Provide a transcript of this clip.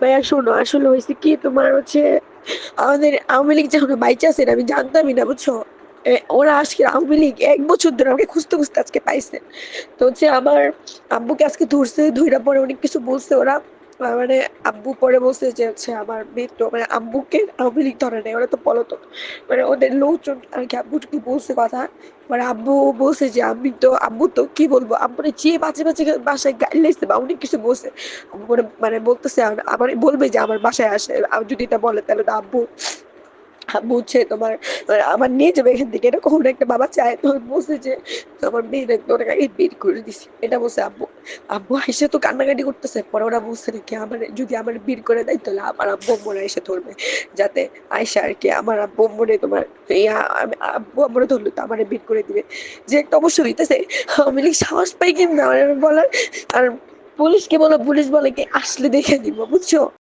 ভাইয়া, শোনো, আসলে হয়েছে কি, তোমার হচ্ছে আমাদের আওয়ামী লীগ যখন বাইচে আছে আমি জানতামই না, বুঝছ? ওরা আজকে আওয়ামী লীগ এক বছর ধরে আমাকে খুঁজতে খুঁজতে আজকে পাইছে। তো হচ্ছে আমার আব্বুকে আজকে ধরছে, ধইরা পরে অনেক কিছু বলছে ওরা। মানে আব্বু পরে বলছে যে হচ্ছে আমার মৃত্যু মানে আব্বুকে আওয়ামী ধরে নেই, ওরা তো পলাতক। মানে ওদের লোকজন আর কি আব্বু আব্বুকে বলছে কথা? মানে আব্বু বলছে যে আমি তো, আব্বু তো কি বলব? আব্বু যে বাজে বাজে বাসায় গাইলেছে বা অনেক কিছু বলছে। মানে বলতেছে আম- আমার বলবে যে আমার বাসায় আসে যদি এটা বলে তাহলে তো আব্বু হচ্ছে তোমার মানে আমার নিয়ে যাবে এখান থেকে। এটা কখনো একটা বাবা চায় তখন বলছে যে আমার মেয়ের অনেক আগে বের করে দিছি। এটা বলছে আব্বু আব্বু এসে তো কান্নাকাটি করতেছে। পরে ওরা বলছে নাকি আমার, যদি আমার বের করে দেয়, তাহলে আমার আব্বু আম্মুরা এসে ধরবে। যাতে আয়সা আর কি আমার আব্বু আম্মুরে তোমার আব্বু আম্মুরে ধরলো তো আমার বের করে দিবে। যে একটা অবশ্যই হইতেছে, আমি সাহস পাই আমার বলার। আর পুলিশকে বলো, পুলিশ বলে কি, আসলে দেখে দিব বুঝছ?